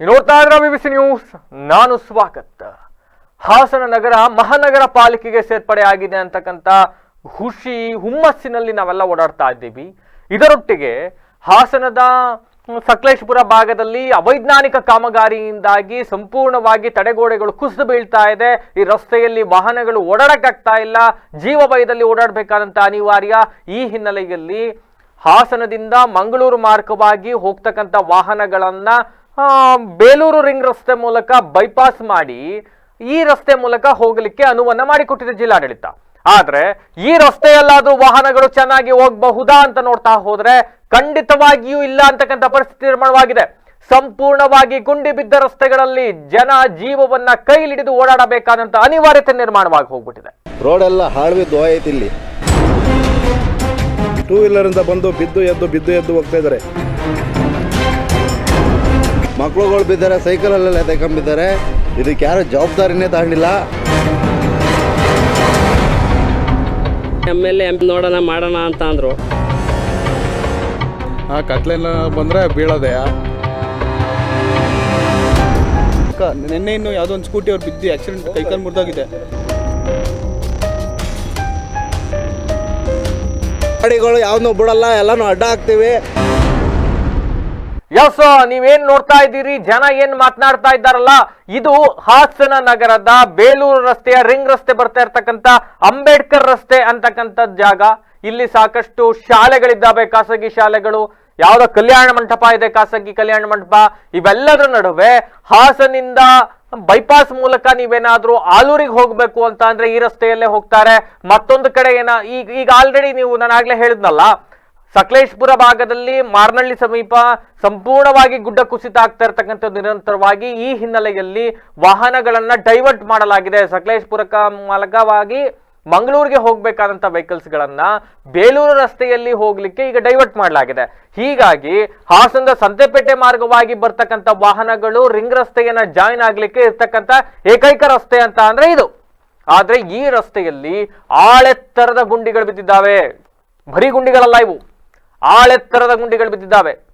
ನೋಡ್ತಾ ಇದ್ರ BBC news ನಾನು ಸ್ವಾಗತ ಹಾಸನ ನಗರ, ಮಹಾನಗರ ಪಾಲಿಕೆಗೆ ಸೇರ್ಪಡೆ ಆಗಿದೆ ಅಂತಕ್ಕಂಥ ಖುಷಿ ಹುಮ್ಮಸ್ಸಿನಲ್ಲಿ ನಾವೆಲ್ಲ ಓಡಾಡ್ತಾ ಇದ್ದೀವಿ. ಇದರೊಟ್ಟಿಗೆ ಹಾಸನದ ಸಕಲೇಶ್ಪುರ ಭಾಗದಲ್ಲಿ ಅವೈಜ್ಞಾನಿಕ ಕಾಮಗಾರಿಯಿಂದಾಗಿ ಸಂಪೂರ್ಣವಾಗಿ ತಡೆಗೋಡೆಗಳು ಕುಸಿದು ಬೀಳ್ತಾ ಇದೆ. ಈ ರಸ್ತೆಯಲ್ಲಿ ವಾಹನಗಳು ಓಡಾಡಕ್ಕಾಗ್ತಾ ಇಲ್ಲ. ಜೀವ ಭಯದಲ್ಲಿ ಓಡಾಡಬೇಕಾದಂತ ಅನಿವಾರ್ಯ ಈ ಹಿನ್ನೆಲೆಯಲ್ಲಿ ಹಾಸನದಿಂದ ಮಂಗಳೂರು ಮಾರ್ಗವಾಗಿ ಹೋಗ್ತಕ್ಕಂಥ ವಾಹನಗಳನ್ನ ಬೇಲೂರು ರಿಂಗ್ ರಸ್ತೆ ಮೂಲಕ ಬೈಪಾಸ್ ಮಾಡಿ ಈ ರಸ್ತೆ ಮೂಲಕ ಹೋಗಲಿಕ್ಕೆ ಅನುವನ್ನ ಮಾಡಿಕೊಟ್ಟಿದೆ ಜಿಲ್ಲಾಡಳಿತ. ಆದ್ರೆ ಈ ರಸ್ತೆಯಲ್ಲಾದ್ರೂ ವಾಹನಗಳು ಚೆನ್ನಾಗಿ ಹೋಗಬಹುದಾ ಅಂತ ನೋಡ್ತಾ ಹೋದ್ರೆ ಖಂಡಿತವಾಗಿಯೂ ಇಲ್ಲ ಅಂತಕ್ಕಂಥ ಪರಿಸ್ಥಿತಿ ನಿರ್ಮಾಣವಾಗಿದೆ. ಸಂಪೂರ್ಣವಾಗಿ ಗುಂಡಿ ಬಿದ್ದ ರಸ್ತೆಗಳಲ್ಲಿ ಜನ ಜೀವವನ್ನ ಕೈಲಿಡಿದು ಓಡಾಡಬೇಕಾದಂತ ಅನಿವಾರ್ಯತೆ ನಿರ್ಮಾಣವಾಗಿ ಹೋಗ್ಬಿಟ್ಟಿದೆ. ರೋಡ್ ಎಲ್ಲ ಹಾಳ್ಬಿದ್ದು ಹೋಯ್ತು ಇಲ್ಲಿ. ಟೂ ವೀಲರ್ ಇಂದ ಬಂದು ಬಿದ್ದು ಎದ್ದು ಬಿದ್ದು ಎದ್ದು ಹೋಗ್ತಾ ಇದ್ದಾರೆ. ಮಕ್ಳುಗಳು ಬಿದ್ದಾರೆ ಸೈಕಲಲ್ಲೆಲ್ಲ ತಗೊಂಬಿದ್ದಾರೆ ಇದಕ್ಕೆ ಯಾರು ಜವಾಬ್ದಾರಿನೇ ತಗೊಂಡಿಲ್ಲ. ಎಂ ಎಲ್ ಎಂ ನೋಡೋಣ ಮಾಡೋಣ ಅಂತ ಅಂದರು. ಆ ಕತ್ಲೆಲ್ಲ ಬಂದರೆ ಬೀಳೋದೆ. ನಿನ್ನೆ ಇನ್ನು ಯಾವುದೋ ಒಂದು ಸ್ಕೂಟಿ ಅವ್ರು ಬಿದ್ದು ಆಕ್ಸಿಡೆಂಟ್ ಸೈಕಲ್ ಮುರಿದೋಗಿದೆ. ಗಾಡಿಗಳು ಯಾವನ್ನೂ ಬಿಡಲ್ಲ ಎಲ್ಲಾನು ಅಡ್ಡ ಹಾಕ್ತೀವಿ. ಎಸ್ ನೀವೇನ್ ನೋಡ್ತಾ ಇದ್ದೀರಿ? ಜನ ಏನ್ ಮಾತನಾಡ್ತಾ ಇದ್ದಾರಲ್ಲ, ಇದು ಹಾಸನ ನಗರದ ಬೇಲೂರು ರಸ್ತೆಯ ರಿಂಗ್ ರಸ್ತೆ ಬರ್ತಾ ಇರ್ತಕ್ಕಂಥ ಅಂಬೇಡ್ಕರ್ ರಸ್ತೆ ಅಂತಕ್ಕಂಥ ಜಾಗ. ಇಲ್ಲಿ ಸಾಕಷ್ಟು ಶಾಲೆಗಳಿದ್ದಾವೆ, ಖಾಸಗಿ ಶಾಲೆಗಳು. ಯಾವ್ದೋ ಕಲ್ಯಾಣ ಮಂಟಪ ಇದೆ, ಖಾಸಗಿ ಕಲ್ಯಾಣ ಮಂಟಪ. ಇವೆಲ್ಲದರ ನಡುವೆ ಹಾಸನಿಂದ ಬೈಪಾಸ್ ಮೂಲಕ ನೀವೇನಾದ್ರೂ ಆಲೂರಿಗೆ ಹೋಗ್ಬೇಕು ಅಂತ ಅಂದ್ರೆ ಈ ರಸ್ತೆಯಲ್ಲೇ ಹೋಗ್ತಾರೆ. ಮತ್ತೊಂದು ಕಡೆ ಏನ ಈಗ ಈಗ ಆಲ್ರೆಡಿ ನೀವು ನಾನು ಆಗ್ಲೇ ಹೇಳಿದ್ನಲ್ಲ ಸಕಲೇಶ್ಪುರ ಭಾಗದಲ್ಲಿ ಮಾರ್ನಳ್ಳಿ ಸಮೀಪ ಸಂಪೂರ್ಣವಾಗಿ ಗುಡ್ಡ ಕುಸಿತ ಆಗ್ತಾ ಇರತಕ್ಕಂಥ ನಿರಂತರವಾಗಿ ಈ ಹಿನ್ನೆಲೆಯಲ್ಲಿ ವಾಹನಗಳನ್ನ ಡೈವರ್ಟ್ ಮಾಡಲಾಗಿದೆ. ಸಕಲೇಶ್ಪುರಕ ಮೂಲಕವಾಗಿ ಮಂಗಳೂರಿಗೆ ಹೋಗ್ಬೇಕಾದಂತ ವೆಹಿಕಲ್ಸ್ ಗಳನ್ನ ಬೇಲೂರು ರಸ್ತೆಯಲ್ಲಿ ಹೋಗ್ಲಿಕ್ಕೆ ಈಗ ಡೈವರ್ಟ್ ಮಾಡಲಾಗಿದೆ. ಹೀಗಾಗಿ ಹಾಸನದ ಸಂತೆಪೇಟೆ ಮಾರ್ಗವಾಗಿ ಬರ್ತಕ್ಕಂಥ ವಾಹನಗಳು ರಿಂಗ್ ರಸ್ತೆಯನ್ನ ಜಾಯಿನ್ ಆಗ್ಲಿಕ್ಕೆ ಇರ್ತಕ್ಕಂಥ ಏಕೈಕ ರಸ್ತೆ ಅಂತ ಅಂದ್ರೆ ಇದು. ಆದ್ರೆ ಈ ರಸ್ತೆಯಲ್ಲಿ ಆಳೆತ್ತರದ ಗುಂಡಿಗಳು ಬಿದ್ದಿದ್ದಾವೆ. ಬರೀ ಗುಂಡಿಗಳಲ್ಲ ಇವು. ಆಳೆತ್ತರದ ಗುಂಡಿಗಳು ಬಿದ್ದಿದ್ದಾವೆ.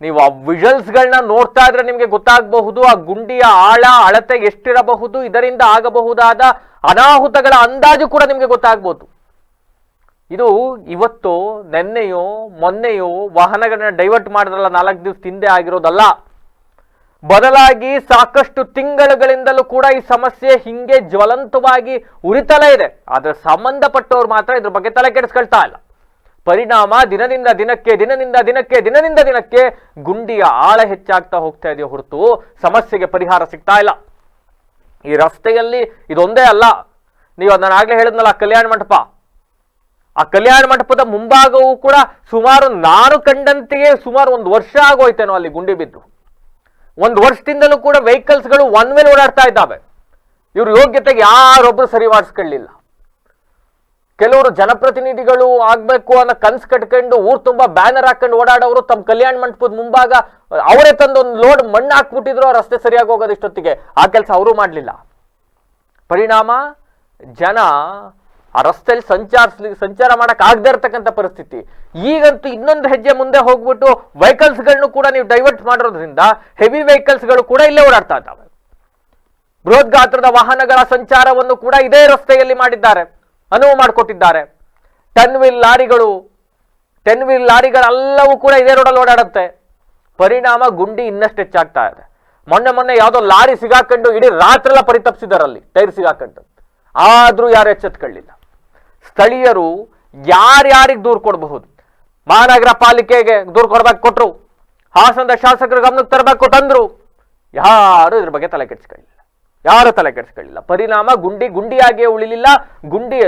ನೀವು ಆ ವಿಜಲ್ಸ್ಗಳನ್ನ ನೋಡ್ತಾ ಇದ್ರೆ ನಿಮಗೆ ಗೊತ್ತಾಗಬಹುದು, ಆ ಗುಂಡಿಯ ಆಳ, ಅಳತೆ ಎಷ್ಟಿರಬಹುದು, ಇದರಿಂದ ಆಗಬಹುದಾದ ಅನಾಹುತಗಳ ಅಂದಾಜು ಕೂಡ ನಿಮಗೆ ಗೊತ್ತಾಗ್ಬೋದು. ಇದು ಇವತ್ತು, ನೆನ್ನೆಯೋ, ಮೊನ್ನೆಯೋ ವಾಹನಗಳನ್ನ ಡೈವರ್ಟ್ ಮಾಡಿದ್ರಲ್ಲ, ನಾಲ್ಕು ದಿವಸ ಹಿಂದೆ ಆಗಿರೋದಲ್ಲ. ಬದಲಾಗಿ ಸಾಕಷ್ಟು ತಿಂಗಳುಗಳಿಂದಲೂ ಕೂಡ ಈ ಸಮಸ್ಯೆ ಹಿಂಗೆ ಜ್ವಲಂತವಾಗಿ ಉರಿತಲೇ ಇದೆ. ಆದರೆ ಸಂಬಂಧಪಟ್ಟವ್ರು ಮಾತ್ರ ಇದ್ರ ಬಗ್ಗೆ ತಲೆ ಕೆಡಿಸ್ಕೊಳ್ತಾ ಇಲ್ಲ. ಪರಿಣಾಮ ದಿನದಿಂದ ದಿನಕ್ಕೆ ದಿನದಿಂದ ದಿನಕ್ಕೆ ದಿನದಿಂದ ದಿನಕ್ಕೆ ಗುಂಡಿಯ ಆಳ ಹೆಚ್ಚಾಗ್ತಾ ಹೋಗ್ತಾ ಇದೆಯೋ ಹೊರತು ಸಮಸ್ಯೆಗೆ ಪರಿಹಾರ ಸಿಗ್ತಾ ಇಲ್ಲ. ಈ ರಸ್ತೆಯಲ್ಲಿ ಇದೊಂದೇ ಅಲ್ಲ. ನೀವು ನಾನು ಆಗ್ಲೇ ಹೇಳಿದ್ನಲ್ಲ ಕಲ್ಯಾಣ ಮಂಟಪ. ಆ ಕಲ್ಯಾಣ ಮಂಟಪದ ಮುಂಭಾಗವೂ ಕೂಡ ಸುಮಾರು ನಾನು ಕಂಡಂತೆಯೇ ಸುಮಾರು ಒಂದು ವರ್ಷ ಆಗೋಯ್ತೇನೋ ಅಲ್ಲಿ ಗುಂಡಿ ಬಿದ್ದು. ಒಂದು ವರ್ಷದಿಂದಲೂ ಕೂಡ ವೆಹಿಕಲ್ಸ್ಗಳು ಒನ್ ವೇಲ್ ಓಡಾಡ್ತಾ ಇದ್ದಾವೆ. ಇವ್ರ ಯೋಗ್ಯತೆಗೆ ಯಾರೊಬ್ಬರು ಸರಿ ಮಾಡಿಸ್ಕೊಳ್ಳಿಲ್ಲ. ಕೆಲವರು ಜನಪ್ರತಿನಿಧಿಗಳು ಆಗ್ಬೇಕು ಅನ್ನೋ ಕನ್ಸ್ ಕಟ್ಕೊಂಡು ಊರ್ ತುಂಬಾ ಬ್ಯಾನರ್ ಹಾಕೊಂಡು ಓಡಾಡೋರು ತಮ್ಮ ಕಲ್ಯಾಣ ಮಂಟಪದ ಮುಂಭಾಗ, ಅವರೇ ತಂದು ಒಂದು ಲೋಡ್ ಮಣ್ಣು ಹಾಕ್ಬಿಟ್ಟಿದ್ರು ರಸ್ತೆ ಸರಿಯಾಗಿ ಹೋಗೋದು ಇಷ್ಟೊತ್ತಿಗೆ. ಆ ಕೆಲಸ ಅವರು ಮಾಡಲಿಲ್ಲ. ಪರಿಣಾಮ, ಜನ ಆ ರಸ್ತೆಯಲ್ಲಿ ಸಂಚಾರಿಸ್ಲಿ, ಸಂಚಾರ ಮಾಡಕ್ ಆಗದೆ ಇರತಕ್ಕಂಥ ಪರಿಸ್ಥಿತಿ. ಈಗಂತೂ ಇನ್ನೊಂದು ಹೆಜ್ಜೆ ಮುಂದೆ ಹೋಗ್ಬಿಟ್ಟು ವೆಹಿಕಲ್ಸ್ಗಳನ್ನು ಕೂಡ ನೀವು ಡೈವರ್ಟ್ ಮಾಡಿರೋದ್ರಿಂದ ಹೆವಿ ವೆಹಿಕಲ್ಸ್ಗಳು ಕೂಡ ಇಲ್ಲೇ ಓಡಾಡ್ತಾ ಇದ್ದಾವೆ. ಬೃಹತ್ ಗಾತ್ರದ ವಾಹನಗಳ ಸಂಚಾರವನ್ನು ಕೂಡ ಇದೇ ರಸ್ತೆಯಲ್ಲಿ ಮಾಡಿದ್ದಾರೆ. ಅನುವು ಮಾಡಿಕೊಟ್ಟಿದ್ದಾರೆ. ಟೆನ್ ವೀಲ್ ಲಾರಿಗಳು ಟೆನ್ ವೀಲ್ ಲಾರಿಗಳೆಲ್ಲವೂ ಕೂಡ ಇದೇ ರೋಡಲ್ಲಿ ಓಡಾಡುತ್ತೆ. ಪರಿಣಾಮ ಗುಂಡಿ ಇನ್ನಷ್ಟು ಹೆಚ್ಚಾಗ್ತಾ ಇದೆ. ಮೊನ್ನೆ ಮೊನ್ನೆ ಯಾವುದೋ ಲಾರಿ ಸಿಗಾಕೊಂಡು ಇಡೀ ರಾತ್ರೆಲ್ಲ ಪರಿತಪ್ಸಿದಾರಲ್ಲಿ, ಟೈರ್ ಸಿಗಾಕೊಂಡು. ಆದರೂ ಯಾರು ಎಚ್ಚೆತ್ಕೊಳ್ಳಿಲ್ಲ. ಸ್ಥಳೀಯರು ಯಾರ್ಯಾರಿಗೆ ದೂರು ಕೊಡಬಹುದು? ಮಹಾನಗರ ಪಾಲಿಕೆಗೆ ದೂರು ಕೊಡ್ಬೇಕು ಕೊಟ್ಟರು ಹಾಸನದ ಶಾಸಕರು ಗಮನಕ್ಕೆ ತರಬೇಕು ತಂದರು. ಯಾರು ಇದ್ರ ಬಗ್ಗೆ ತಲೆ ಕೆಡಿಸ್ಕೊಳ್ಳಿಲ್ಲ. ಯಾರು ತಲೆ ಕೆಡಿಸ್ಕೊಳ್ಳಿಲ್ಲ. ಪರಿಣಾಮ ಗುಂಡಿ ಗುಂಡಿಯಾಗಿಯೇ ಉಳಿಲಿಲ್ಲ. ಗುಂಡಿ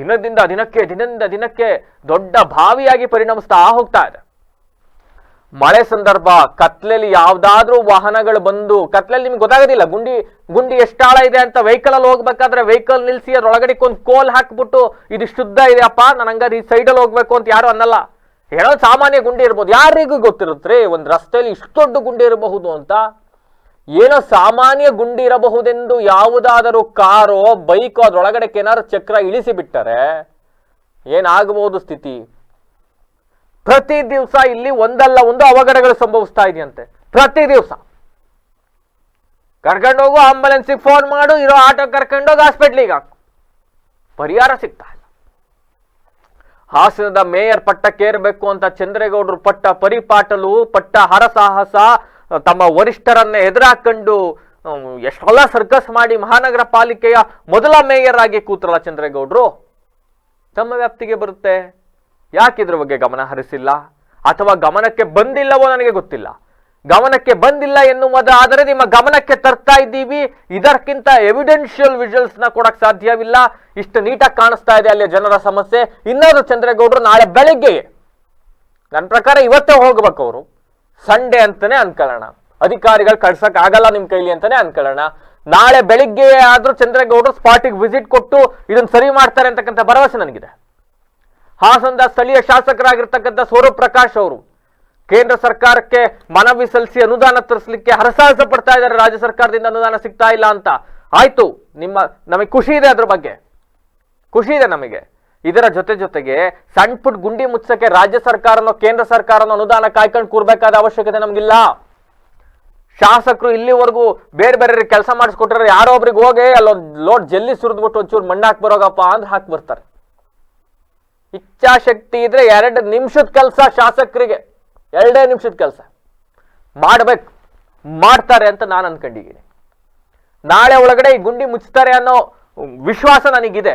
ದಿನದಿಂದ ದಿನಕ್ಕೆ ದಿನದಿಂದ ದಿನಕ್ಕೆ ದೊಡ್ಡ ಬಾವಿಯಾಗಿ ಪರಿಣಮಿಸ್ತಾ ಹೋಗ್ತಾ ಇದೆ. ಮಳೆ ಸಂದರ್ಭ ಕತ್ಲೆಯಲ್ಲಿ ಯಾವ್ದಾದ್ರೂ ವಾಹನಗಳು ಬಂದು ಕತ್ಲೆಯಲ್ಲಿ ನಿಮ್ಗೆ ಗೊತ್ತಾಗೋದಿಲ್ಲ, ಗುಂಡಿ ಗುಂಡಿ ಎಷ್ಟು ಆಳ ಇದೆ ಅಂತ ವೆಹಿಕಲ್ ಅಲ್ಲಿ ಹೋಗ್ಬೇಕಾದ್ರೆ ವೆಹಿಕಲ್ ನಿಲ್ಸಿ ಅದ್ರೊಳಗಡೆ ಒಂದು ಕೋಲ್ ಹಾಕ್ಬಿಟ್ಟು, ಇದು ಶುದ್ಧ ಇದೆಯಪ್ಪ, ನಾನು ಈ ಸೈಡಲ್ಲಿ ಹೋಗ್ಬೇಕು ಅಂತ ಯಾರು ಅನ್ನಲ್ಲ. ಹೇಳೋದು ಸಾಮಾನ್ಯ ಗುಂಡಿ ಇರ್ಬೋದು. ಯಾರಿಗೂ ಗೊತ್ತಿರುತ್ತೆ ಒಂದು ರಸ್ತೆಯಲ್ಲಿ ಇಷ್ಟು ದೊಡ್ಡ ಗುಂಡಿ ಇರಬಹುದು ಅಂತ. ಏನೋ ಸಾಮಾನ್ಯ ಗುಂಡಿ ಇರಬಹುದೆಂದು ಯಾವುದಾದರೂ ಕಾರೋ, ಬೈಕೋ ಅದರೊಳಗಡೆ ಕೆನಾರು ಚಕ್ರ ಇಳಿಸಿಬಿಟ್ಟರೆ ಏನಾಗಬಹುದು ಸ್ಥಿತಿ? ಪ್ರತಿ ದಿವಸ ಇಲ್ಲಿ ಒಂದಲ್ಲ ಒಂದು ಅವಘಡಗಳು ಸಂಭವಿಸ್ತಾ ಇದೆಯಂತೆ. ಪ್ರತಿ ದಿವಸ. ಕರ್ಕೊಂಡೋಗು ಆಂಬುಲೆನ್ಸಿಗೆ ಫೋನ್ ಮಾಡು, ಇರೋ ಆಟೋ ಕರ್ಕೊಂಡೋಗಿ ಹಾಸ್ಪಿಟ್ಲಿಗೆ ಹಾಕು. ಪರಿಹಾರ ಸಿಗ್ತಾ ಇಲ್ಲ. ಹಾಸನದ ಮೇಯರ್ ಪಟ್ಟಕ್ಕೇರಬೇಕು ಅಂತ ಚಂದ್ರೇಗೌಡರು ಪಟ್ಟ ಪರಿಪಾಟಲು, ಪಟ್ಟ ಹರಸಾಹಸ ತಮ್ಮ ವರಿಷ್ಠರನ್ನ ಎದುರಾಕೊಂಡು ಎಷ್ಟೆಲ್ಲ ಸರ್ಕಸ್ ಮಾಡಿ ಮಹಾನಗರ ಪಾಲಿಕೆಯ ಮೊದಲ ಮೇಯರ್ ಆಗಿ ಕೂತ್ರಲ್ಲ ಚಂದ್ರೇಗೌಡರು? ತಮ್ಮ ವ್ಯಾಪ್ತಿಗೆ ಬರುತ್ತೆ. ಯಾಕೆ ಇದ್ರ ಬಗ್ಗೆ ಗಮನ ಹರಿಸಿಲ್ಲ? ಅಥವಾ ಗಮನಕ್ಕೆ ಬಂದಿಲ್ಲವೋ ನನಗೆ ಗೊತ್ತಿಲ್ಲ. ಗಮನಕ್ಕೆ ಬಂದಿಲ್ಲ ಎನ್ನುವುದಾದರೆ ನಿಮ್ಮ ಗಮನಕ್ಕೆ ತರ್ತಾ ಇದ್ದೀವಿ. ಇದಕ್ಕಿಂತ ಎವಿಡೆನ್ಷಿಯಲ್ ವಿಜುವಲ್ಸ್ನ ಕೊಡಕ್ ಸಾಧ್ಯವಿಲ್ಲ. ಇಷ್ಟು ನೀಟಾಗಿ ಕಾಣಿಸ್ತಾ ಇದೆ ಅಲ್ಲಿ ಜನರ ಸಮಸ್ಯೆ. ಇನ್ನೊಂದು ಚಂದ್ರೇಗೌಡರು ನಾಳೆ ಬೆಳಿಗ್ಗೆ, ನನ್ನ ಪ್ರಕಾರ ಇವತ್ತೇ ಹೋಗ್ಬೇಕು ಅವರು. ಸಂಡೇ ಅಂತಾನೆ ಅನ್ಕೊಳ್ಳೋಣ. ಅಧಿಕಾರಿಗಳು ಕಳ್ಸಕ್ ಆಗಲ್ಲ ನಿಮ್ ಕೈಲಿ ಅಂತಾನೆ ಅನ್ಕೊಳ್ಳೋಣ. ನಾಳೆ ಬೆಳಿಗ್ಗೆ ಆದ್ರೂ ಚಂದ್ರೇಗೌಡರು ಸ್ಪಾಟಿಗೆ ವಿಸಿಟ್ ಕೊಟ್ಟು ಇದನ್ನ ಸರಿ ಮಾಡ್ತಾರೆ ಅಂತಕ್ಕಂಥ ಭರವಸೆ ನನಗಿದೆ. ಹಾಸನದ ಸ್ಥಳೀಯ ಶಾಸಕರಾಗಿರ್ತಕ್ಕಂಥ ಸೌರಭ್ ಪ್ರಕಾಶ್ ಅವರು ಕೇಂದ್ರ ಸರ್ಕಾರಕ್ಕೆ ಮನವಿ ಸಲ್ಲಿಸಿ ಅನುದಾನ ತರಿಸಲಿಕ್ಕೆ ಹರಸಾಹಸ ಪಡ್ತಾ ಇದ್ದಾರೆ. ರಾಜ್ಯ ಸರ್ಕಾರದಿಂದ ಅನುದಾನ ಸಿಗ್ತಾ ಇಲ್ಲ ಅಂತ. ಆಯ್ತು, ನಿಮ್ಮ ನಮಗೆ ಖುಷಿ ಇದೆ ಅದ್ರ ಬಗ್ಗೆ. ಖುಷಿ ಇದೆ ನಮಗೆ. ಇದರ ಜೊತೆ ಜೊತೆಗೆ ಸಣ್ಣ ಪುಟ್ ಗುಂಡಿ ಮುಚ್ಚಕ್ಕೆ ರಾಜ್ಯ ಸರ್ಕಾರನೋ ಕೇಂದ್ರ ಸರ್ಕಾರನೋ ಅನುದಾನ ಕಾಯ್ಕೊಂಡು ಕೂರ್ಬೇಕಾದ ಅವಶ್ಯಕತೆ ನಮಗಿಲ್ಲ. ಶಾಸಕರು ಇಲ್ಲಿವರೆಗೂ ಬೇರೆ ಬೇರೆ ಕೆಲಸ ಮಾಡಿಸ್ಕೊಟ್ರೆ ಯಾರೋ ಒಬ್ರಿಗೆ ಹೋಗಿ ಅಲ್ಲೊಂದು ಲೋಡ್ ಜಲ್ಲಿ ಸುರಿದ್ಬಿಟ್ಟು ಒಂಚೂರು ಮಣ್ಣು ಹಾಕಿ ಬರೋಗಪ್ಪ ಅಂದ್ರೆ ಹಾಕಿ ಬರ್ತಾರೆ. ಇಚ್ಛಾಶಕ್ತಿ ಇದ್ರೆ ಎರಡು ನಿಮಿಷದ ಕೆಲಸ ಶಾಸಕರಿಗೆ, ಎರಡೇ ನಿಮಿಷದ ಕೆಲಸ. ಮಾಡ್ಬೇಕು, ಮಾಡ್ತಾರೆ ಅಂತ ನಾನು ಅನ್ಕೊಂಡಿದ್ದೀನಿ. ನಾಳೆ ಒಳಗಡೆ ಈ ಗುಂಡಿ ಮುಚ್ಚುತ್ತಾರೆ ಅನ್ನೋ ವಿಶ್ವಾಸ ನನಗಿದೆ.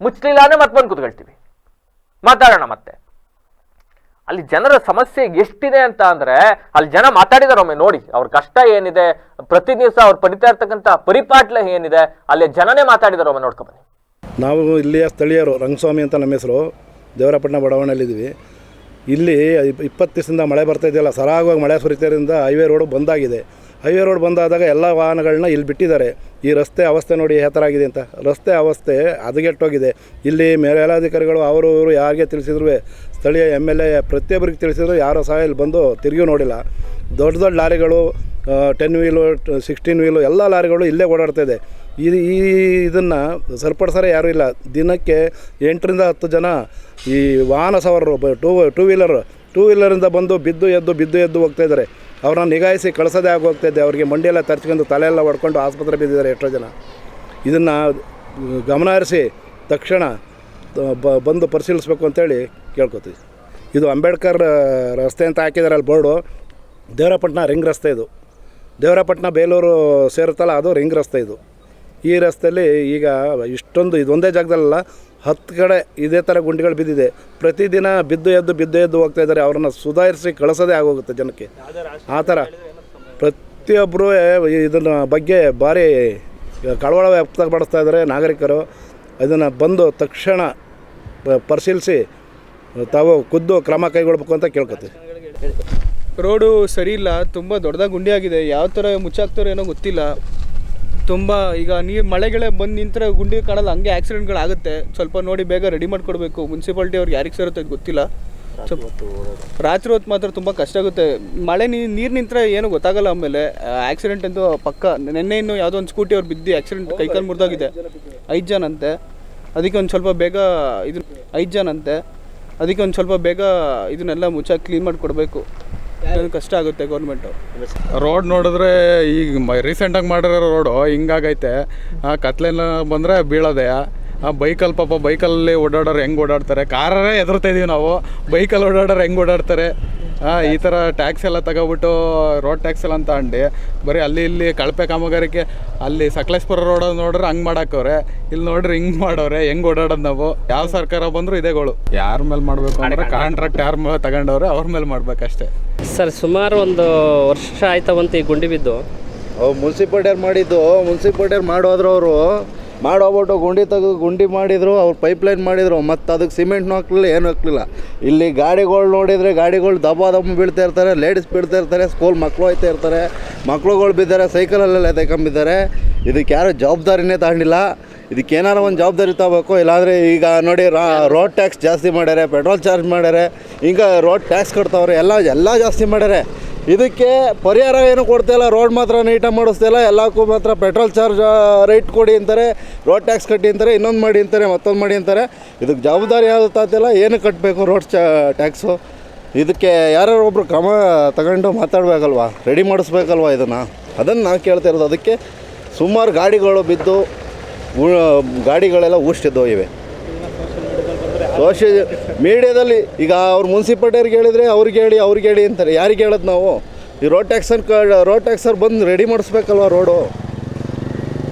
ಮುಚ್ಚಲಿಲ್ಲ ಅಂದರೆ ಮತ್ತೆ ಬಂದು ಕೂತ್ಕೊಳ್ತೀವಿ. ಮಾತಾಡೋಣ ಮತ್ತೆ. ಅಲ್ಲಿ ಜನರ ಸಮಸ್ಯೆ ಎಷ್ಟಿದೆ ಅಂತ ಅಂದರೆ, ಅಲ್ಲಿ ಜನ ಮಾತಾಡಿದಾರೆ ಒಮ್ಮೆ ನೋಡಿ, ಅವ್ರ ಕಷ್ಟ ಏನಿದೆ ಪ್ರತಿ ದಿವಸ ಅವ್ರು ಪಡಿತಾ ಇರ್ತಕ್ಕಂಥ ಪರಿಪಾಟ್ಲೆ ಏನಿದೆ, ಅಲ್ಲಿ ಜನನೇ ಮಾತಾಡಿದಾರೆ ಒಮ್ಮೆ ನೋಡ್ಕೊಂಬನ್ನಿ ನಾವು ಇಲ್ಲಿಯ ಸ್ಥಳೀಯರು, ರಂಗಸ್ವಾಮಿ ಅಂತ ನಮ್ಮ ಹೆಸರು, ದೇವರಪಟ್ಟಣ ಬಡಾವಣೆಯಲ್ಲಿದ್ದೀವಿ. ಇಲ್ಲಿ ಇಪ್- ಇಪ್ಪತ್ತು ದಿವಸದಿಂದ ಮಳೆ ಬರ್ತಾ ಇದೆಯಲ್ಲ, ಸರಾಗವಾಗಿ ಮಳೆ ಸುರಿತಿರೋದ್ರಿಂದ ಹೈವೇ ರೋಡು ಬಂದಾಗಿದೆ ಹೈವೇ ರೋಡ್ ಬಂದಾದಾಗ ಎಲ್ಲ ವಾಹನಗಳನ್ನ ಇಲ್ಲಿ ಬಿಟ್ಟಿದ್ದಾರೆ. ಈ ರಸ್ತೆ ಅವಸ್ಥೆ ನೋಡಿ ಯಾವ ಆಗಿದೆ ಅಂತ. ರಸ್ತೆ ಅವಸ್ಥೆ ಹದಗೆಟ್ಟೋಗಿದೆ. ಇಲ್ಲಿ ಮೇಲಾಧಿಕಾರಿಗಳು, ಅವರು, ಇವರು ಯಾರಿಗೆ ತಿಳಿಸಿದ್ರು ಸ್ಥಳೀಯ ಎಂ ಎಲ್ ಎ ಪ್ರತಿಯೊಬ್ಬರಿಗೆ ತಿಳಿಸಿದ್ರು. ಯಾರೋ ಸಹ ಇಲ್ಲಿ ಬಂದು ತಿರುಗಿ ನೋಡಿಲ್ಲ. ದೊಡ್ಡ ದೊಡ್ಡ ಲಾರಿಗಳು ಟೆನ್ ವೀಲು ಸಿಕ್ಸ್ಟೀನ್ ವೀಲು ಎಲ್ಲ ಲಾರಿಗಳು ಇಲ್ಲೇ ಓಡಾಡ್ತಾಯಿದೆ ಈ ಈ ಇದನ್ನು ಸರಿಪಡಿಸೋರೆ ಯಾರೂ ಇಲ್ಲ. ದಿನಕ್ಕೆ ಎಂಟರಿಂದ ಹತ್ತು ಜನ ಈ ವಾಹನ ಸವಾರರು ಟೂ ಟೂ ವೀಲರ್ ಟೂ ವೀಲರಿಂದ ಬಂದು ಬಿದ್ದು ಎದ್ದು ಬಿದ್ದು ಎದ್ದು ಹೋಗ್ತಾ ಇದ್ದಾರೆ. ಅವ್ರನ್ನ ನಿಗಾಯಿಸಿ ಕಳಿಸೋದೇ ಆಗಿ ಹೋಗ್ತಾ ಇದೆ ಅವರಿಗೆ ಮಂಡಿಯೆಲ್ಲ ತರ್ಚ್ಕೊಂಡು ತಲೆಯೆಲ್ಲ ಹೊಡ್ಕೊಂಡು ಆಸ್ಪತ್ರೆ ಬಿದ್ದಿದ್ದಾರೆ ಎಷ್ಟೋ ಜನ. ಇದನ್ನು ಗಮನ ಹರಿಸಿ ತಕ್ಷಣ ಬಂದು ಪರಿಶೀಲಿಸ್ಬೇಕು ಅಂತೇಳಿ ಕೇಳ್ಕೊತೀವಿ. ಇದು ಅಂಬೇಡ್ಕರ್ ರಸ್ತೆ ಅಂತ ಹಾಕಿದ್ದಾರೆ ಅಲ್ಲಿ ಬೋರ್ಡು. ದೇವರಪಟ್ಟಣ ರಿಂಗ್ ರಸ್ತೆ ಇದು. ದೇವರಪಟ್ಟಣ, ಬೇಲೂರು ಸೇರುತ್ತಲ್ಲ ಅದು ರಿಂಗ್ ರಸ್ತೆ ಇದು. ಈ ರಸ್ತೆಯಲ್ಲಿ ಈಗ ಇಷ್ಟೊಂದು, ಇದೊಂದೇ ಜಾಗದಲ್ಲ ಹತ್ತು ಕಡೆ ಇದೇ ಥರ ಗುಂಡಿಗಳು ಬಿದ್ದಿದೆ. ಪ್ರತಿದಿನ ಬಿದ್ದು ಎದ್ದು ಬಿದ್ದು ಎದ್ದು ಹೋಗ್ತಾ ಇದ್ದಾರೆ. ಅವ್ರನ್ನ ಸುಧಾರಿಸಿ ಕಳಿಸೋದೇ ಆಗೋಗುತ್ತೆ ಜನಕ್ಕೆ. ಆ ಥರ. ಪ್ರತಿಯೊಬ್ಬರು ಇದನ್ನ ಬಗ್ಗೆ ಭಾರಿ ಕಳವಳ ವ್ಯಕ್ತಪಡಿಸ್ತಾ ಇದ್ದಾರೆ ನಾಗರಿಕರು. ಇದನ್ನು ಬಂದು ತಕ್ಷಣ ಪರಿಶೀಲಿಸಿ ತಾವು ಖುದ್ದು ಕ್ರಮ ಕೈಗೊಳ್ಬೇಕು ಅಂತ ಕೇಳ್ಕೊತೀವಿ. ರೋಡು ಸರಿ ಇಲ್ಲ, ತುಂಬ ದೊಡ್ಡದಾಗ ಗುಂಡಿ ಆಗಿದೆ. ಯಾವ ಥರ ಮುಚ್ಚಾಕ್ತಾರೋ ಏನೋ ಗೊತ್ತಿಲ್ಲ. ತುಂಬ ಈಗ ನೀರು ಮಳೆಗಳೇ ಬಂದು ನಿಂತರೆ ಗುಂಡಿ ಕಾಣಲ್ಲ ಹಂಗೆ ಆಕ್ಸಿಡೆಂಟ್ಗಳಾಗುತ್ತೆ. ಸ್ವಲ್ಪ ನೋಡಿ ಬೇಗ ರೆಡಿ ಮಾಡಿಕೊಡ್ಬೇಕು. ಮುನ್ಸಿಪಾಲ್ಟಿ ಅವ್ರಿಗೆ ಯಾರಿಗೆ ಸೇರುತ್ತೆ ಗೊತ್ತಿಲ್ಲ. ಸ್ವಲ್ಪ ರಾತ್ರಿ ಹೊತ್ತು ಮಾತ್ರ ತುಂಬ ಕಷ್ಟ ಆಗುತ್ತೆ. ಮಳೆ ನೀರು ನಿಂತರೆ ಏನೂ ಗೊತ್ತಾಗಲ್ಲ ಆಮೇಲೆ. ಆಕ್ಸಿಡೆಂಟ್ ಅಂತೂ ಪಕ್ಕ ನಿನ್ನೆ ಇನ್ನು ಯಾವುದೋ ಒಂದು ಸ್ಕೂಟಿ ಅವ್ರು ಬಿದ್ದು ಆಕ್ಸಿಡೆಂಟ್ ಕೈಕಾಲು ಮುರಿದಾಗಿದೆ. ಐದು ಜನ ಅಂತೆ. ಅದಕ್ಕೆ ಒಂದು ಸ್ವಲ್ಪ ಬೇಗ ಇದು ಐದು ಜನ ಅಂತೆ. ಅದಕ್ಕೆ ಒಂದು ಸ್ವಲ್ಪ ಬೇಗ ಇದನ್ನೆಲ್ಲ ಮುಚ್ಚಾಗಿ ಕ್ಲೀನ್ ಮಾಡಿ ಕೊಡಬೇಕು ಕಷ್ಟ ಆಗುತ್ತೆ ಗೌರ್ಮೆಂಟು ರೋಡ್ ನೋಡಿದ್ರೆ ಈಗ ರೀಸೆಂಟಾಗಿ ಮಾಡಿರೋ ರೋಡು ಹಿಂಗಾಗೈತೆ. ಆ ಕತ್ಲೆಲ್ಲ ಬಂದರೆ ಬೀಳೋದೆ. ಆ ಬೈಕಲ್ಲಿ ಪಾಪ ಬೈಕಲ್ಲಿ ಓಡಾಡೋರು ಹೆಂಗೆ ಓಡಾಡ್ತಾರೆ? ಕಾರೇ ಎದುರ್ತಾ ಇದೀವಿ ನಾವು. ಬೈಕಲ್ಲಿ ಓಡಾಡೋರು ಹೆಂಗೆ ಓಡಾಡ್ತಾರೆ? ಹಾಂ ಈ ಥರ ಟ್ಯಾಕ್ಸ್ ಎಲ್ಲ ತಗೋಬಿಟ್ಟು ರೋಡ್ ಟ್ಯಾಕ್ಸ್ ಎಲ್ಲ ಅಂತ ಅಂಡು ಬರೀ ಅಲ್ಲಿ ಇಲ್ಲಿ ಕಳಪೆ ಕಾಮಗಾರಿಕೆ ಅಲ್ಲಿ ಸಕಲೇಶ್ಪುರ ರೋಡ್ ನೋಡ್ರೆ ಹಂಗೆ ಮಾಡಾಕವ್ರೆ. ಇಲ್ಲಿ ನೋಡ್ರಿ ಹಿಂಗೆ ಮಾಡೋರೆ. ಹೆಂಗೆ ಓಡಾಡೋದು ನಾವು? ಯಾವ ಸರ್ಕಾರ ಬಂದರೂ ಇದೇಗಳು ಯಾರ ಮೇಲೆ ಮಾಡಬೇಕು ಅಂದರೆ ಕಾಂಟ್ರಾಕ್ಟ್ ಯಾರ ಮೇಲೆ ತಗೊಂಡವ್ರೆ ಅವ್ರ ಮೇಲೆ ಮಾಡ್ಬೇಕಷ್ಟೇ. ಸರ್, ಸುಮಾರು ಒಂದು ವರ್ಷ ಆಯ್ತಾ ಬಂತು ಈ ಗುಂಡಿ ಬಿದ್ದು. ಅವು ಮಾಡಿದ್ದು ಮುನ್ಸಿಪಾಲ್ಟಿಯವ್ರು ಮಾಡೋದ್ರು ಅವರು. ಮಾಡೋಗ್ಬಿಟ್ಟು ಗುಂಡಿ ತೆಗೆದು ಗುಂಡಿ ಮಾಡಿದ್ರು, ಅವ್ರು ಪೈಪ್ಲೈನ್ ಮಾಡಿದ್ರು, ಮತ್ತು ಅದಕ್ಕೆ ಸಿಮೆಂಟ್ನೂ ಹಾಕ್ಲಿಲ್ಲ, ಏನೂ ಹಾಕ್ಲಿಲ್ಲ. ಇಲ್ಲಿ ಗಾಡಿಗಳು ನೋಡಿದರೆ ಗಾಡಿಗಳು ದಬ್ಬ ದಬ್ಬ ಬೀಳ್ತಾ ಇರ್ತಾರೆ ಲೇಡೀಸ್ ಬೀಳ್ತಾ ಇರ್ತಾರೆ ಸ್ಕೂಲ್ ಮಕ್ಕಳು ಹೋಯ್ತಾ ಇರ್ತಾರೆ, ಮಕ್ಳುಗಳು ಬಿದ್ದಾರೆ ಸೈಕಲಲ್ಲೆಲ್ಲ ತೆಗೊಂಬಿದ್ದಾರೆ ಇದಕ್ಕೆ ಯಾರು ಜವಾಬ್ದಾರಿನೇ ತಗೊಂಡಿಲ್ಲ. ಇದಕ್ಕೆ ಏನಾರ ಒಂದು ಜವಾಬ್ದಾರಿ ತಗೋಬೇಕು. ಇಲ್ಲಾಂದರೆ ಈಗ ನೋಡಿ ರೋಡ್ ಟ್ಯಾಕ್ಸ್ ಜಾಸ್ತಿ ಮಾಡ್ಯಾರೆ ಪೆಟ್ರೋಲ್ ಚಾರ್ಜ್ ಮಾಡ್ಯಾರೆ ಈಗ ರೋಡ್ ಟ್ಯಾಕ್ಸ್ ಕೊಡ್ತಾವ್ರೆ ಎಲ್ಲ ಎಲ್ಲ ಜಾಸ್ತಿ ಮಾಡ್ಯಾರೆ. ಇದಕ್ಕೆ ಪರಿಹಾರ ಏನು ಕೊಡ್ತಾಯಿಲ್ಲ ರೋಡ್ ಮಾತ್ರ ನೀಟಾಗಿ ಮಾಡಿಸ್ತಿಲ್ಲ ಎಲ್ಲಕ್ಕೂ ಮಾತ್ರ ಪೆಟ್ರೋಲ್ ಚಾರ್ಜ್ ರೇಟ್ ಕೊಡಿ ಅಂತಾರೆ ರೋಡ್ ಟ್ಯಾಕ್ಸ್ ಕಟ್ಟಿ ಅಂತಾರೆ, ಇನ್ನೊಂದು ಮಾಡಿ ಅಂತಾರೆ, ಮತ್ತೊಂದು ಮಾಡಿ ಅಂತಾರೆ. ಇದಕ್ಕೆ ಜವಾಬ್ದಾರಿ ಯಾವುದು ತಾತಿಲ್ಲ ಏನು ಕಟ್ಟಬೇಕು ರೋಡ್ ಚಾ ಟ್ಯಾಕ್ಸು ಇದಕ್ಕೆ ಯಾರು ಒಬ್ರು ಕ್ರಮ ತಗೊಂಡು ಮಾತಾಡಬೇಕಲ್ವಾ ರೆಡಿ ಮಾಡಿಸ್ಬೇಕಲ್ವಾ ಇದನ್ನು? ಅದನ್ನು ನಾನು ಕೇಳ್ತಾ ಇರೋದು. ಅದಕ್ಕೆ ಸುಮಾರು ಗಾಡಿಗಳು ಬಿದ್ದು ಗಾಡಿಗಳೆಲ್ಲ ಇವೆ ಸೋಷಿಯಲ್ ಮೀಡಿಯಾದಲ್ಲಿ ಈಗ ಅವ್ರು ಮುನ್ಸಿಪಾಲ್ಟಿಯವ್ರಿಗೆ ಹೇಳಿದರೆ ಅವ್ರಿಗೆ ಹೇಳಿ ಅವ್ರಿಗೆ ಹೇಳಿ ಅಂತಾರೆ. ಯಾರಿಗೆ ಹೇಳೋದು ನಾವು? ಈ ರೋಡ್ ಟ್ಯಾಕ್ಸರ್ ರೋಡ್ ಟ್ಯಾಕ್ಸರ್ ಬಂದು ರೆಡಿ ಮಾಡಿಸ್ಬೇಕಲ್ವ ರೋಡು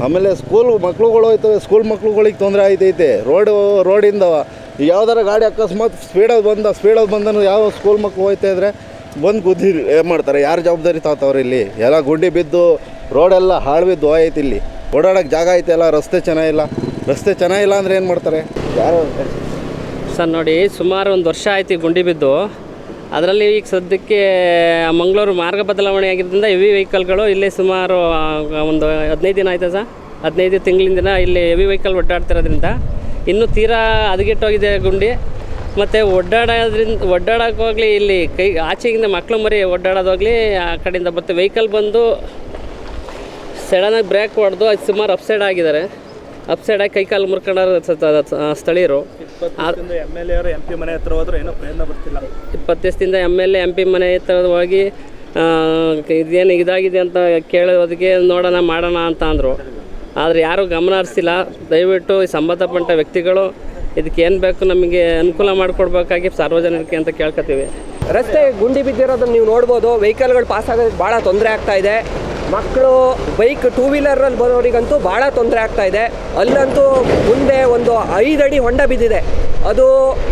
ಆಮೇಲೆ ಸ್ಕೂಲ್ ಮಕ್ಳುಗಳು ಹೋಯ್ತವೆ ಸ್ಕೂಲ್ ಮಕ್ಳುಗಳಿಗೆ ತೊಂದರೆ ಆಯ್ತೈತೆ. ರೋಡು ರೋಡಿಂದ ಯಾವ್ದಾರ ಗಾಡಿ ಅಕಸ್ಮಾತ್ ಸ್ಪೀಡಲ್ಲಿ ಬಂದ ಸ್ಪೀಡಲ್ಲಿ ಬಂದನು ಯಾವ ಸ್ಕೂಲ್ ಮಕ್ಳು ಹೋಯ್ತಾ ಇದ್ರೆ ಬಂದು ಗುದ್ದಿ ಏನು ಮಾಡ್ತಾರೆ. ಯಾರು ಜವಾಬ್ದಾರಿ ತಾತವ್ರು ಇಲ್ಲಿ? ಎಲ್ಲ ಗುಂಡಿ ಬಿದ್ದು ರೋಡೆಲ್ಲ ಹಾಳು ಬಿದ್ದು ಹೋಯ್ತು ಇಲ್ಲಿ. ಓಡಾಡೋಕ್ಕೆ ಜಾಗ ಐತೆಲ್ಲ ರಸ್ತೆ ಚೆನ್ನಾಗಿಲ್ಲ. ರಸ್ತೆ ಚೆನ್ನಾಗಿಲ್ಲ ಅಂದರೆ ಏನು ಮಾಡ್ತಾರೆ? ಯಾರು ಸರ್, ನೋಡಿ, ಸುಮಾರು ಒಂದು ವರ್ಷ ಆಯ್ತು ಗುಂಡಿ ಬಿದ್ದು. ಅದರಲ್ಲಿ ಈಗ ಸದ್ಯಕ್ಕೆ ಮಂಗಳೂರು ಮಾರ್ಗ ಬದಲಾವಣೆ ಆಗಿದ್ದರಿಂದ ಹೆವಿ ವೆಹಿಕಲ್ಗಳು ಇಲ್ಲೇ ಸುಮಾರು ಒಂದು ಹದಿನೈದು ದಿನ ಆಯ್ತಾ ಸರ್? ಹದಿನೈದು ತಿಂಗಳಿಂದ ಇಲ್ಲಿ ಹೆವಿ ವೆಹಿಕಲ್ ಒಡ್ಡಾಡ್ತಿರೋದ್ರಿಂದ. ಇನ್ನೂ ತೀರಾ ಹದಗೆಟ್ಟೋಗಿದೆ ಗುಂಡಿ. ಮತ್ತು ಒಡ್ಡಾಡೋದ್ರಿಂದ ಒಡ್ಡಾಡೋಕ್ಕೋಗಲಿ ಇಲ್ಲಿ ಕೈ ಆಚೆಗಿಂದ ಮಕ್ಕಳು ಮರಿ ಒಡ್ಡಾಡೋದಾಗಲಿ ಆ ಕಡೆಯಿಂದ ಮತ್ತು ವೆಹಿಕಲ್ ಬಂದು ಸಡನ್ನಾಗಿ ಬ್ರೇಕ್ ಹೊಡೆದು ಅದು ಸುಮಾರು ಅಪ್ಸೈಡ್ ಆಗಿದ್ದಾರೆ. ಅಪ್ಸೈಡ್ ಆಗಿ ಕೈಕಾಲು ಮುರ್ಕೊಂಡಾರ ಸ್ಥಳೀಯರು. M L A M P ಮನೆ ಹತ್ರ ಹೋದ್ರೆ ಏನೋ ಪ್ರಯತ್ನ ಬರ್ತಿಲ್ಲ. ಇಪ್ಪತ್ತು ದಿವಸದಿಂದ M L A M P ಮನೆ ಹತ್ರ ಹೋಗಿ ಇದೇನು ಇದಾಗಿದೆ ಅಂತ ಕೇಳೋದಕ್ಕೆ ನೋಡೋಣ ಮಾಡೋಣ ಅಂತ ಅಂದರು. ಆದರೆ ಯಾರೂ ಗಮನ ಹರಿಸಿಲ್ಲ. ದಯವಿಟ್ಟು ಈ ಸಂಬಂಧಪಟ್ಟ ವ್ಯಕ್ತಿಗಳು ಇದಕ್ಕೆ ಏನು ಬೇಕು ನಮಗೆ ಅನುಕೂಲ ಮಾಡಿಕೊಡ್ಬೇಕಾಗಿ ಸಾರ್ವಜನಿಕರಿಗೆ ಅಂತ ಕೇಳ್ಕೊತೀವಿ ರಸ್ತೆ ಗುಂಡಿ ಬಿದ್ದಿರೋದನ್ನು ನೀವು ನೋಡ್ಬೋದು. ವೆಹಿಕಲ್ಗಳು ಪಾಸ್ ಆಗೋದಕ್ಕೆ ಭಾಳ ತೊಂದರೆ ಆಗ್ತಾ ಇದೆ. ಮಕ್ಕಳು ಬೈಕ್ ಟೂ ವೀಲರಲ್ಲಿ ಬರೋರಿಗಂತೂ ಭಾಳ ತೊಂದರೆ ಆಗ್ತಾ ಇದೆ. ಅಲ್ಲಂತೂ ಮುಂದೆ ಒಂದು ಐದಡಿ ಹೊಂಡ ಬಿದ್ದಿದೆ. ಅದು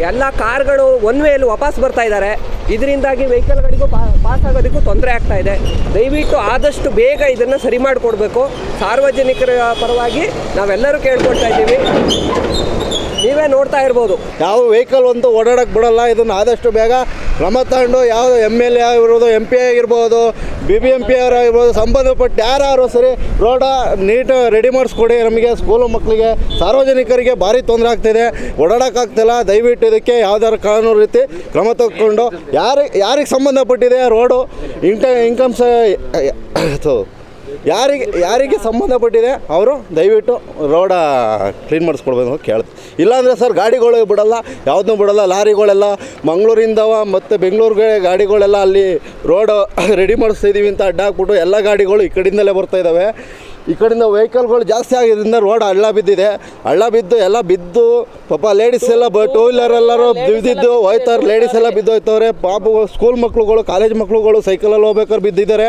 ಎಲ್ಲ ಕಾರ್ಗಳು ಒನ್ ವೇಲಿ ವಾಪಸ್ ಬರ್ತಾ ಇದ್ದಾರೆ. ಇದರಿಂದಾಗಿ ವೆಹಿಕಲ್ಗಳಿಗೂ ಪಾಸ್ ಆಗೋದಕ್ಕೂ ತೊಂದರೆ ಆಗ್ತಾ ಇದೆ. ದಯವಿಟ್ಟು ಆದಷ್ಟು ಬೇಗ ಇದನ್ನು ಸರಿ ಮಾಡಿಕೊಡ್ಬೇಕು. ಸಾರ್ವಜನಿಕರ ಪರವಾಗಿ ನಾವೆಲ್ಲರೂ ಕೇಳ್ಕೊಳ್ತಾ ಇದ್ದೀವಿ. ನೀವೇ ನೋಡ್ತಾ ಇರ್ಬೋದು. ಯಾವ ವೆಹಿಕಲ್ ಒಂದು ಓಡಾಡಕ್ಕೆ ಬಿಡಲ್ಲ, ಇದನ್ನು ಆದಷ್ಟು ಬೇಗ ಕ್ರಮ ತಗೊಂಡು ಯಾವ ಎಂ ಎಲ್ ಎ ಆಗಿರ್ಬೋದು ಎಂ ಪಿ ಆಗಿರ್ಬೋದು ಬಿ ಬಿ ಎಂ ಪಿ ಅವರಾಗಿರ್ಬೋದು ಸಂಬಂಧಪಟ್ಟ ಯಾರು ಸರಿ ರೋಡ ನೀಟ್ ರೆಡಿ ಮಾಡಿಸ್ಕೊಡಿ. ನಮಗೆ ಸ್ಕೂಲು ಮಕ್ಕಳಿಗೆ ಸಾರ್ವಜನಿಕರಿಗೆ ಭಾರಿ ತೊಂದರೆ ಆಗ್ತಿದೆ. ಓಡಾಡೋಕ್ಕಾಗ್ತಿಲ್ಲ ದಯವಿಟ್ಟು ಇದಕ್ಕೆ ಯಾವ್ದಾದ್ರು ಕಾನೂನು ರೀತಿ ಕ್ರಮ ತಗೊಂಡು. ಯಾರಿಗೆ ಯಾರಿಗೆ ಸಂಬಂಧಪಟ್ಟಿದೆ ರೋಡು ಇಂಟ ಇನ್ಕಮ್ಸ್ ಯಾರಿಗೆ ಯಾರಿಗೆ ಸಂಬಂಧಪಟ್ಟಿದೆ ಅವರು ದಯವಿಟ್ಟು ರೋಡ ಕ್ಲೀನ್ ಮಾಡಿಸ್ಕೊಡ್ಬೇಕು ಅಂತ ಇಲ್ಲಾಂದರೆ ಸರ್ ಗಾಡಿಗಳು ಬಿಡಲ್ಲ, ಯಾವುದನ್ನೂ ಬಿಡಲ್ಲ, ಲಾರಿಗಳೆಲ್ಲ ಮಂಗಳೂರಿಂದವ ಮತ್ತು ಬೆಂಗಳೂರಿಗೆ ಗಾಡಿಗಳೆಲ್ಲ ಅಲ್ಲಿ ರೋಡ್ ರೆಡಿ ಮಾಡಿಸ್ತಾ ಇದ್ದೀವಿ ಅಂತ ಅಡ್ಡ ಹಾಕ್ಬಿಟ್ಟು ಎಲ್ಲ ಗಾಡಿಗಳು ಈ ಕಡೆಯಿಂದಲೇ ಬರ್ತಾ ಇದ್ದಾವೆ ಈ ಕಡೆಯಿಂದ ವೆಹಿಕಲ್ಗಳು ಜಾಸ್ತಿ ಆಗಿದ್ದರಿಂದ ರೋಡ್ ಹಳ್ಳ ಬಿದ್ದಿದೆ. ಹಳ್ಳ ಬಿದ್ದು ಎಲ್ಲ ಬಿದ್ದು, ಪಾಪ ಲೇಡೀಸ್ ಎಲ್ಲ ಬ ಟೂ ವೀಲರ್ ಎಲ್ಲರೂ ಬಿದ್ದಿದ್ದು, ಹೋಯ್ತಾರೆ ಲೇಡೀಸ್ ಎಲ್ಲ ಬಿದ್ದು ಹೋಯ್ತವ್ರೆ ಪಾಪು ಸ್ಕೂಲ್ ಮಕ್ಕಳುಗಳು ಕಾಲೇಜ್ ಮಕ್ಕಳುಗಳು ಸೈಕಲಲ್ಲಿ ಹೋಗ್ಬೇಕಾದ್ರೆ ಬಿದ್ದಿದ್ದಾರೆ.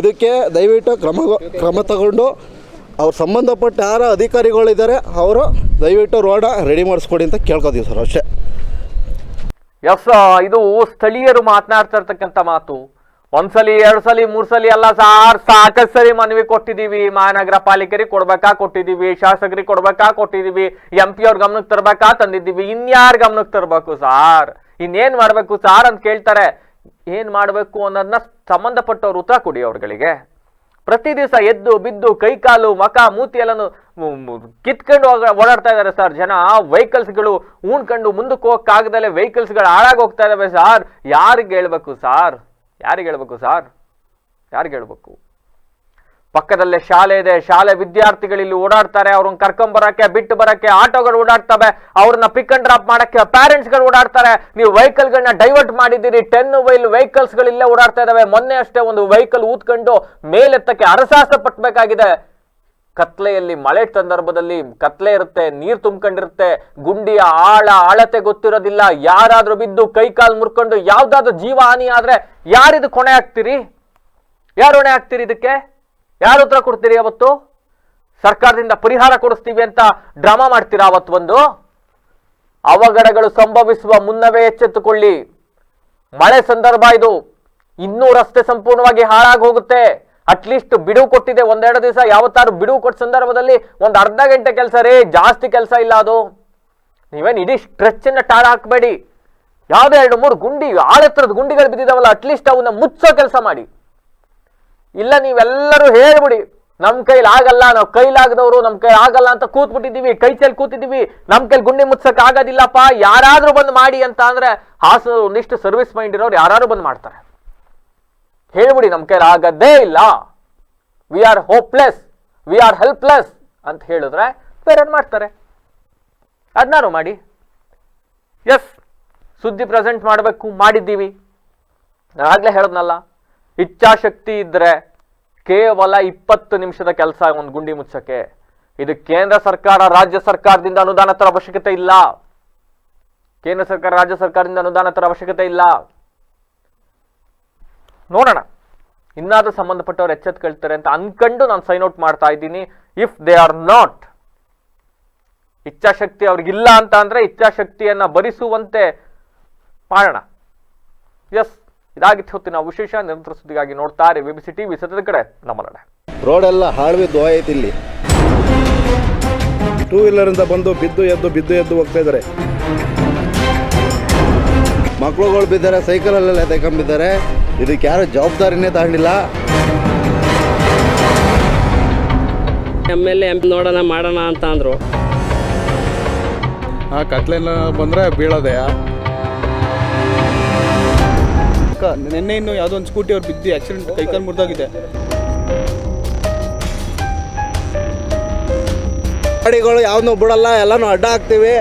ಇದಕ್ಕೆ ದಯವಿಟ್ಟು ಕ್ರಮ ಕ್ರಮ ತಗೊಂಡು ಅವ್ರು ಸಂಬಂಧಪಟ್ಟ ಯಾರ ಅಧಿಕಾರಿಗಳಿದ್ದಾರೆ, ಅವರು ದಯವಿಟ್ಟು ರೋಡ ರೆಡಿ ಮಾಡಿಸ್ಕೊಡಿ ಅಂತ ಕೇಳ್ಕೊತೀವಿ ಸರ್ ಅಷ್ಟೇ. ಎಸ್ ಇದು ಸ್ಥಳೀಯರು ಮಾತನಾಡ್ತಾ ಇರ್ತಕ್ಕಂಥ ಮಾತು. ಒಂದ್ಸಲಿ ಎರಡ್ ಸಲಿ ಮೂರ್ ಸಲಿ ಅಲ್ಲ ಸಾರ್ ಸಾಕಷ್ಟು ಸರಿ ಮನವಿ ಕೊಟ್ಟಿದೀವಿ. ಮಹಾನಗರ ಪಾಲಿಕೆರಿಗೆ ಕೊಡ್ಬೇಕಾ ಕೊಟ್ಟಿದೀವಿ, ಶಾಸಕರಿಗೆ ಕೊಡ್ಬೇಕಾ ಕೊಟ್ಟಿದೀವಿ ಎಂ ಪಿ ಅವ್ರ ಗಮನಕ್ಕೆ ತರ್ಬೇಕಾ ತಂದಿದ್ದೀವಿ. ಇನ್ಯಾರ ಗಮನಕ್ಕೆ ತರಬೇಕು ಸಾರ್? ಇನ್ನೇನ್ ಮಾಡ್ಬೇಕು ಸಾರ್ ಅಂತ ಕೇಳ್ತಾರೆ. ಏನ್ ಮಾಡ್ಬೇಕು ಅನ್ನೋದನ್ನ ಸಂಬಂಧಪಟ್ಟವ್ರು ಉತ್ತರ ಕೊಡಿ ಅವ್ರಗಳಿಗೆ. ಪ್ರತಿ ದಿವಸ ಎದ್ದು, ಬಿದ್ದು, ಕೈಕಾಲು, ಮಕ, ಮೂತಿ ಎಲ್ಲನು ಕಿತ್ಕೊಂಡು ಓಡಾಡ್ತಾ ಇದ್ದಾರೆ ಸರ್ ಜನ. ವೆಹಿಕಲ್ಸ್ಗಳು ಉಣ್ಕೊಂಡು ಮುಂದಕ್ಕೆ ಹೋಗಕ್ಕಾಗದಲ್ಲೇ ವೆಹಿಕಲ್ಸ್ಗಳು ಹಾಳಾಗಿ ಹೋಗ್ತಾ ಇದಾವೆ ಸಾರ್. ಯಾರಿಗೆ ಹೇಳ್ಬೇಕು ಸಾರ್? ಯಾರಿಗೆ ಹೇಳಬೇಕು ಸಾರ್? ಯಾರಿಗೆ ಹೇಳಬೇಕು? ಪಕ್ಕದಲ್ಲೇ ಶಾಲೆ ಇದೆ, ಶಾಲೆ ವಿದ್ಯಾರ್ಥಿಗಳಿಲ್ಲಿ ಓಡಾಡ್ತಾರೆ, ಅವ್ರನ್ನ ಕರ್ಕೊಂಬರಕ್ಕೆ ಬಿಟ್ಟು ಬರಕ್ಕೆ, ಆಟೋಗಳು ಓಡಾಡ್ತವೆ, ಅವ್ರನ್ನ ಪಿಕ್ ಅಂಡ್ ಡ್ರಾಪ್ ಮಾಡಕ್ಕೆ ಪೇರೆಂಟ್ಸ್ಗಳು ಗಳು ಓಡಾಡ್ತಾರೆ. ನೀವು ವೆಹಿಕಲ್ಗಳನ್ನ ಡೈವರ್ಟ್ ಮಾಡಿದ್ದೀರಿ ಟೆನ್ ವೈಲ್ ವೆಹಿಕಲ್ಸ್ಗಳಿಲ್ಲೇ ಓಡಾಡ್ತಾ ಇದಾವೆ. ಮೊನ್ನೆ ಅಷ್ಟೇ ಒಂದು ವೆಹಿಕಲ್ ಊದ್ಕೊಂಡು ಮೇಲೆತ್ತಕ್ಕೆ ಅರಸಾಸ ಪಟ್ಬೇಕಾಗಿದೆ ಕತ್ಲೆಯಲ್ಲಿ ಮಳೆ ಸಂದರ್ಭದಲ್ಲಿ ಕತ್ಲೆ ಇರುತ್ತೆ, ನೀರು ತುಂಬ್ಕೊಂಡಿರುತ್ತೆ, ಗುಂಡಿಯ ಆಳ ಆಳತೆ ಗೊತ್ತಿರೋದಿಲ್ಲ. ಯಾರಾದ್ರೂ ಬಿದ್ದು ಕೈ ಕಾಲು ಮುರ್ಕೊಂಡು ಯಾವ್ದಾದ್ರು ಜೀವ ಹಾನಿ ಆದ್ರೆ ಯಾರಿದು ಕೊಣೆ ಆಗ್ತೀರಿ ಯಾರು ಹೊಣೆ ಆಗ್ತೀರಿ ಇದಕ್ಕೆ? ಯಾರು ಉತ್ತರ ಕೊಡ್ತೀರಿ ಅವತ್ತು? ಸರ್ಕಾರದಿಂದ ಪರಿಹಾರ ಕೊಡಿಸ್ತೀವಿ ಅಂತ ಡ್ರಾಮಾ ಮಾಡ್ತೀರಾ ಅವತ್ತು ಒಂದು ಅವಘಡಗಳು ಸಂಭವಿಸುವ ಮುನ್ನವೇ ಎಚ್ಚೆತ್ತುಕೊಳ್ಳಿ. ಮಳೆ ಸಂದರ್ಭ ಇದು. ಇನ್ನೂ ರಸ್ತೆ ಸಂಪೂರ್ಣವಾಗಿ ಹಾಳಾಗಿ ಹೋಗುತ್ತೆ. ಅಟ್ಲೀಸ್ಟ್ ಬಿಡುವು ಕೊಟ್ಟಿದೆ ಒಂದೆರಡು ದಿವಸ ಯಾವತ್ತಾರು ಬಿಡುವು ಕೊಟ್ಟ ಸಂದರ್ಭದಲ್ಲಿ ಒಂದು ಅರ್ಧ ಗಂಟೆ ಕೆಲಸ ರೇ, ಜಾಸ್ತಿ ಕೆಲಸ ಇಲ್ಲ ಅದು. ನೀವೇನು ಇಡೀ ಸ್ಟ್ರೆಚ್ ಅನ್ನ ಟಾಳ ಹಾಕಬೇಡಿ. ಯಾವ್ದೋ ಎರಡು ಮೂರು ಗುಂಡಿ ಆಳೆತ್ತರದ ಗುಂಡಿಗಳು ಬಿದ್ದಿದಾವಲ್ಲ ಅಟ್ಲೀಸ್ಟ್ ಅವನ್ನ ಮುಚ್ಚೋ ಕೆಲಸ ಮಾಡಿ. ಇಲ್ಲ, ನೀವೆಲ್ಲರೂ ಹೇಳ್ಬಿಡಿ ನಮ್ಮ ಕೈಲಿ ಆಗಲ್ಲ, ನಾವು ಕೈಲಾಗದವರು ನಮ್ಮ ಕೈ ಆಗಲ್ಲ ಅಂತ ಕೂತ್ಬಿಟ್ಟಿದ್ದೀವಿ, ಕೈ ಚೆಲ್ಲಿ ಕೂತಿದ್ದೀವಿ ನಮ್ಮ ಕೈಲಿ ಗುಂಡಿ ಮುಚ್ಚಕ್ಕೆ ಆಗೋದಿಲ್ಲಪ್ಪ, ಯಾರಾದರೂ ಬಂದು ಮಾಡಿ ಅಂತ ಅಂದರೆ ಹಾಸನ ಒಂದಿಷ್ಟು ಸರ್ವಿಸ್ ಮೈಂಡ್ ಇರೋರು ಯಾರಾದ್ರೂ ಬಂದು ಮಾಡ್ತಾರೆ. ಹೇಳ್ಬಿಡಿ ನಮ್ಮ ಕೈಲಿ ಆಗದೇ ಇಲ್ಲ. We are hopeless we are helpless ಅಂತ ಹೇಳಿದ್ರೆ ಬೇರೆ ಮಾಡ್ತಾರೆ? ಅದನ್ನಾರು ಮಾಡಿ. ಎಸ್ ಸುದ್ದಿ ಪ್ರೆಸೆಂಟ್ ಮಾಡಬೇಕು, ಮಾಡಿದ್ದೀವಿ. ಆಗಲೇ ಹೇಳದ್ನಲ್ಲ, ಇಚ್ಛಾಶಕ್ತಿ ಇದ್ದರೆ ಕೇವಲ ಇಪ್ಪತ್ತು ನಿಮಿಷದ ಕೆಲಸ ಒಂದು ಗುಂಡಿ ಮುಚ್ಚಕ್ಕೆ. ಇದು ಕೇಂದ್ರ ಸರ್ಕಾರ, ರಾಜ್ಯ ಸರ್ಕಾರದಿಂದ ಅನುದಾನ ತರ ಅವಶ್ಯಕತೆ ಇಲ್ಲ. ಕೇಂದ್ರ ಸರ್ಕಾರ, ರಾಜ್ಯ ಸರ್ಕಾರದಿಂದ ಅನುದಾನ ತರ ಅವಶ್ಯಕತೆ ಇಲ್ಲ. ನೋಡೋಣ. ಇನ್ನಾದರೂ ಸಂಬಂಧಪಟ್ಟವ್ರು ಎಚ್ಚೆತ್ಕೊಳ್ತಾರೆ ಅಂತ ಅನ್ಕೊಂಡು ನಾನು ಸೈನ್ ಔಟ್ ಮಾಡ್ತಾ ಇದ್ದೀನಿ. ಇಫ್ ದೇ ಆರ್ ನಾಟ್ ಇಚ್ಛಾಶಕ್ತಿ ಅವ್ರಿಗಿಲ್ಲ ಅಂತ ಅಂದರೆ ಇಚ್ಛಾಶಕ್ತಿಯನ್ನ ಭರಿಸುವಂತೆ ಮಾಡೋಣ ಎಸ್ ಇದಾಗಿತ್ತು ಹೊತ್ತಿನ ವಿಶೇಷ. ನಿರಂತರ ಸುದ್ದಿಗಾಗಿ ನೋಡ್ತಾ ಇರಿ ಟಿ ವಿ ಸತದ ಕಡೆ. ನಮ್ಮ ನಡೆ ರೋಡೆಲ್ಲ ಹಾಳ್ಬಿದ್ದು ಹೋಯ್ತು ಇಲ್ಲಿ. ಟೂ ವೀಲರಿಂದ ಬಂದು ಬಿದ್ದು ಎದ್ದು ಬಿದ್ದು ಎದ್ದು ಹೋಗ್ತಾ ಇದ್ದಾರೆ ಮಕ್ಕಳುಗಳು ಬಿದ್ದಾರೆ ಸೈಕಲಲ್ಲೆಲ್ಲ ತಗೊಂಬಿದ್ದಾರೆ ಇದಕ್ಕೆ ಯಾರು ಜವಾಬ್ದಾರಿನೇ ತಗೊಂಡಿಲ್ಲ. ಎಂ ಎಲ್ ಎ ನೋಡೋಣ ಮಾಡೋಣ ಅಂತ ಅಂದರು. ಆ ಕತ್ಲೆಲ್ಲ ಬಂದರೆ ಬೀಳೋದೆ? ನಿನ್ನೆ ನೆನ್ನೆ ಇನ್ನು ಯಾವುದೋ ಒಂದು ಸ್ಕೂಟಿ ಅವ್ರು ಬಿದ್ದು ಆಕ್ಸಿಡೆಂಟ್ ಕೈಕಾಲು ಮುರಿದೋಗಿದೆ. ಗಾಡಿಗಳು ಯಾವ್ದು ಬಿಡಲ್ಲ ಎಲ್ಲನೂ ಅಡ್ಡ ಹಾಕ್ತೀವಿ.